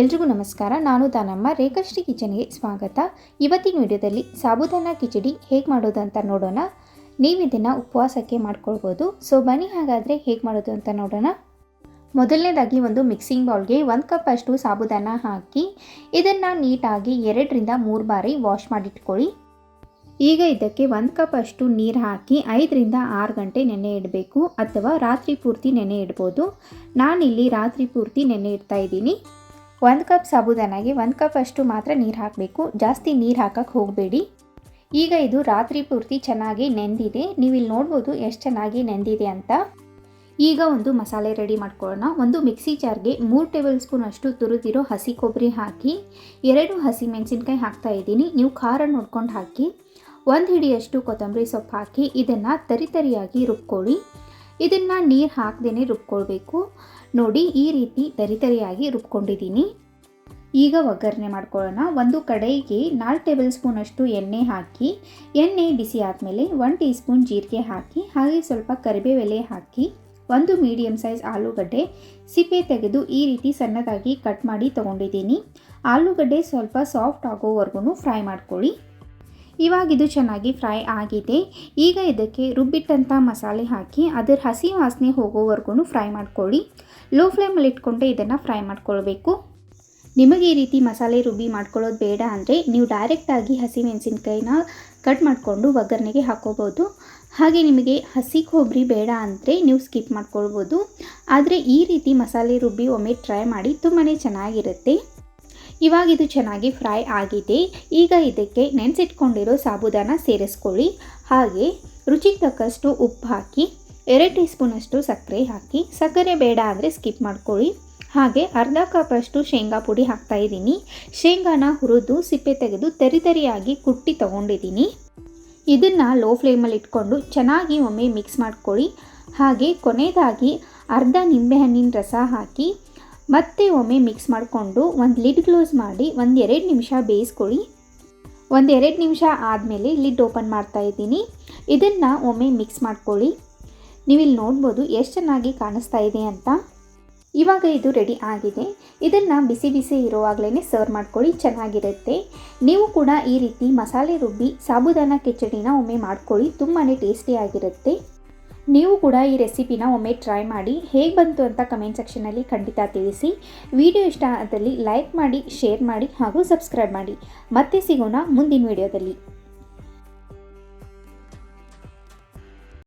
ಎಲ್ರಿಗೂ ನಮಸ್ಕಾರ. ನಾನು ತಾನಮ್ಮ. ರೇಖಾಶ್ರೀ ಕಿಚನ್ಗೆ ಸ್ವಾಗತ. ಇವತ್ತಿನ ವಿಡಿಯೋದಲ್ಲಿ ಸಾಬುದಾನ ಕಿಚಡಿ ಹೇಗೆ ಮಾಡೋದು ಅಂತ ನೋಡೋಣ. ನೀವು ಇದನ್ನು ಉಪವಾಸಕ್ಕೆ ಮಾಡ್ಕೊಳ್ಬೋದು. ಸೊ ಬನ್ನಿ ಹಾಗಾದರೆ ಹೇಗೆ ಮಾಡೋದು ಅಂತ ನೋಡೋಣ. ಮೊದಲನೇದಾಗಿ ಒಂದು ಮಿಕ್ಸಿಂಗ್ ಬೌಲ್ಗೆ ಒಂದು ಕಪ್ ಅಷ್ಟು ಸಾಬುದಾನ ಹಾಕಿ, ಇದನ್ನು ನೀಟಾಗಿ ಎರಡರಿಂದ ಮೂರು ಬಾರಿ ವಾಶ್ ಮಾಡಿಟ್ಕೊಳ್ಳಿ. ಈಗ ಇದಕ್ಕೆ ಒಂದು ಕಪ್ ಅಷ್ಟು ನೀರು ಹಾಕಿ, ಐದರಿಂದ ಆರು ಗಂಟೆ ನೆನೆ ಇಡಬೇಕು ಅಥವಾ ರಾತ್ರಿ ಪೂರ್ತಿ ನೆನೆ ಇಡ್ಬೋದು. ನಾನಿಲ್ಲಿ ರಾತ್ರಿ ಪೂರ್ತಿ ನೆನೆ ಇಡ್ತಾ ಇದ್ದೀನಿ. ಒಂದು ಕಪ್ ಸಾಬುದಾನಾಗೆ ಒಂದು ಕಪ್ ಅಷ್ಟು ಮಾತ್ರ ನೀರು ಹಾಕಬೇಕು. ಜಾಸ್ತಿ ನೀರು ಹಾಕಕ್ಕೆ ಹೋಗಬೇಡಿ. ಈಗ ಇದು ರಾತ್ರಿ ಪೂರ್ತಿ ಚೆನ್ನಾಗಿ ನೆಂದಿದೆ. ನೀವು ಇಲ್ಲಿ ನೋಡ್ಬೋದು ಎಷ್ಟು ಚೆನ್ನಾಗಿ ನೆಂದಿದೆ ಅಂತ. ಈಗ ಒಂದು ಮಸಾಲೆ ರೆಡಿ ಮಾಡ್ಕೊಳ್ಳೋಣ. ಒಂದು ಮಿಕ್ಸಿ ಜಾರ್ಗೆ ಮೂರು ಟೇಬಲ್ ಸ್ಪೂನ್ ಅಷ್ಟು ತುರಿದಿರೋ ಹಸಿ ಕೊಬ್ಬರಿ ಹಾಕಿ, ಎರಡು ಹಸಿ ಮೆಣಸಿನ್ಕಾಯಿ ಹಾಕ್ತಾ ಇದ್ದೀನಿ. ನೀವು ಖಾರ ನೋಡ್ಕೊಂಡು ಹಾಕಿ, ಒಂದು ಹಿಡಿಯಷ್ಟು ಕೊತ್ತಂಬರಿ ಸೊಪ್ಪು ಹಾಕಿ, ಇದನ್ನು ತರಿತರಿಯಾಗಿ ರುಬ್ಕೊಳ್ಳಿ. ಇದನ್ನು ನೀರು ಹಾಕ್ದೇ ರುಬ್ಕೊಳ್ಬೇಕು. ನೋಡಿ, ಈ ರೀತಿ ತರಿತರಿಯಾಗಿ ರುಬ್ಕೊಂಡಿದ್ದೀನಿ. ಈಗ ಒಗ್ಗರಣೆ ಮಾಡ್ಕೊಳ್ಳೋಣ. ಒಂದು ಕಡೆಗೆ ನಾಲ್ಕು ಟೇಬಲ್ ಸ್ಪೂನ್ ಅಷ್ಟು ಎಣ್ಣೆ ಹಾಕಿ, ಎಣ್ಣೆ ಬಿಸಿ ಆದಮೇಲೆ ಒನ್ ಟೀ ಸ್ಪೂನ್ ಜೀರಿಗೆ ಹಾಕಿ, ಹಾಗೆ ಸ್ವಲ್ಪ ಕರಿಬೇವೆಲೆ ಹಾಕಿ, ಒಂದು ಮೀಡಿಯಮ್ ಸೈಜ್ ಆಲೂಗಡ್ಡೆ ಸಿಪ್ಪೆ ತೆಗೆದು ಈ ರೀತಿ ಸಣ್ಣದಾಗಿ ಕಟ್ ಮಾಡಿ ತೊಗೊಂಡಿದ್ದೀನಿ. ಆಲೂಗಡ್ಡೆ ಸ್ವಲ್ಪ ಸಾಫ್ಟ್ ಆಗೋವರೆಗೂ ಫ್ರೈ ಮಾಡ್ಕೊಳ್ಳಿ. ಇವಾಗ ಇದು ಚೆನ್ನಾಗಿ ಫ್ರೈ ಆಗಿದೆ. ಈಗ ಇದಕ್ಕೆ ರುಬ್ಬಿಟ್ಟಂಥ ಮಸಾಲೆ ಹಾಕಿ ಅದರ ಹಸಿ ವಾಸನೆ ಹೋಗೋವರೆಗೂ ಫ್ರೈ ಮಾಡ್ಕೊಳ್ಳಿ. ಲೋ ಫ್ಲೇಮಲ್ಲಿ ಇಟ್ಕೊಂಡೆ ಇದನ್ನು ಫ್ರೈ ಮಾಡ್ಕೊಳ್ಬೇಕು. ನಿಮಗೆ ಈ ರೀತಿ ಮಸಾಲೆ ರುಬ್ಬಿ ಮಾಡ್ಕೊಳ್ಳೋದು ಬೇಡ ಅಂದರೆ ನೀವು ಡೈರೆಕ್ಟಾಗಿ ಹಸಿ ಮೆಣಸಿನ್ಕಾಯಿನ ಕಟ್ ಮಾಡಿಕೊಂಡು ಒಗ್ಗರಣೆಗೆ ಹಾಕೋಬೋದು ಹಾಗೆ ನಿಮಗೆ ಹಸಿ ಕೊಬ್ಬರಿ ಬೇಡ ಅಂದರೆ ನೀವು ಸ್ಕಿಪ್ ಮಾಡ್ಕೊಳ್ಬೋದು. ಆದರೆ ಈ ರೀತಿ ಮಸಾಲೆ ರುಬ್ಬಿ ಒಮ್ಮೆ ಟ್ರೈ ಮಾಡಿ ತುಂಬಾ ಚೆನ್ನಾಗಿರುತ್ತೆ. ಇವಾಗ ಇದು ಚೆನ್ನಾಗಿ ಫ್ರೈ ಆಗಿದೆ. ಈಗ ಇದಕ್ಕೆ ನೆನೆಸಿಟ್ಕೊಂಡಿರೋ ಸಾಬುದಾನ ಸೇರಿಸ್ಕೊಳ್ಳಿ. ಹಾಗೆ ರುಚಿಗೆ ತಕ್ಕಷ್ಟು ಉಪ್ಪು ಹಾಕಿ, ಎರಡು ಟೀ ಸ್ಪೂನಷ್ಟು ಸಕ್ಕರೆ ಹಾಕಿ, ಸಕ್ಕರೆ ಬೇಡ ಅಂದರೆ ಸ್ಕಿಪ್ ಮಾಡ್ಕೊಳ್ಳಿ. ಹಾಗೆ ಅರ್ಧ ಕಪ್ಪಷ್ಟು ಶೇಂಗಾ ಪುಡಿ ಹಾಕ್ತಾ ಇದ್ದೀನಿ. ಶೇಂಗಾನ ಹುರಿದು ಸಿಪ್ಪೆ ತೆಗೆದು ತರಿತರಿಯಾಗಿ ಕುಟ್ಟಿ ತೊಗೊಂಡಿದ್ದೀನಿ. ಇದನ್ನು ಲೋ ಫ್ಲೇಮಲ್ಲಿ ಇಟ್ಕೊಂಡು ಚೆನ್ನಾಗಿ ಒಮ್ಮೆ ಮಿಕ್ಸ್ ಮಾಡ್ಕೊಳ್ಳಿ. ಹಾಗೆ ಕೊನೆಯದಾಗಿ ಅರ್ಧ ನಿಂಬೆಹಣ್ಣಿನ ರಸ ಹಾಕಿ ಮತ್ತೆ ಒಮ್ಮೆ ಮಿಕ್ಸ್ ಮಾಡಿಕೊಂಡು ಒಂದು ಲಿಡ್ ಕ್ಲೋಸ್ ಮಾಡಿ ಒಂದು ಎರಡು ನಿಮಿಷ ಬೇಯಿಸ್ಕೊಳ್ಳಿ. ಒಂದು ಎರಡು ನಿಮಿಷ ಆದಮೇಲೆ ಲಿಡ್ ಓಪನ್ ಮಾಡ್ತಾ ಇದ್ದೀನಿ. ಇದನ್ನು ಒಮ್ಮೆ ಮಿಕ್ಸ್ ಮಾಡ್ಕೊಳ್ಳಿ. ನೀವಿಲ್ಲಿ ನೋಡ್ಬೋದು ಎಷ್ಟು ಚೆನ್ನಾಗಿ ಕಾಣಿಸ್ತಾ ಇದೆ ಅಂತ. ಇವಾಗ ಇದು ರೆಡಿ ಆಗಿದೆ. ಇದನ್ನು ಬಿಸಿ ಬಿಸಿ ಇರುವಾಗಲೇ ಸರ್ವ್ ಮಾಡ್ಕೊಳ್ಳಿ, ಚೆನ್ನಾಗಿರುತ್ತೆ. ನೀವು ಕೂಡ ಈ ರೀತಿ ಮಸಾಲೆ ರುಬ್ಬಿ, ಸಾಬುದಾನ, ಕಿಚಡಿನ ಒಮ್ಮೆ ಮಾಡ್ಕೊಳ್ಳಿ ತುಂಬಾ ಟೇಸ್ಟಿಯಾಗಿರುತ್ತೆ ನೀವು ಕೂಡ ಈ ರೆಸಿಪಿನ ಒಮ್ಮೆ ಟ್ರೈ ಮಾಡಿ ಹೇಗೆ ಬಂತು ಅಂತ ಕಮೆಂಟ್ ಸೆಕ್ಷನಲ್ಲಿ ಖಂಡಿತ ತಿಳಿಸಿ. ವಿಡಿಯೋ ಇಷ್ಟ ಆದಲ್ಲಿ ಲೈಕ್ ಮಾಡಿ ಶೇರ್ ಮಾಡಿ ಹಾಗೂ ಸಬ್ಸ್ಕ್ರೈಬ್ ಮಾಡಿ. ಮತ್ತೆ ಸಿಗೋಣ ಮುಂದಿನ ವಿಡಿಯೋದಲ್ಲಿ.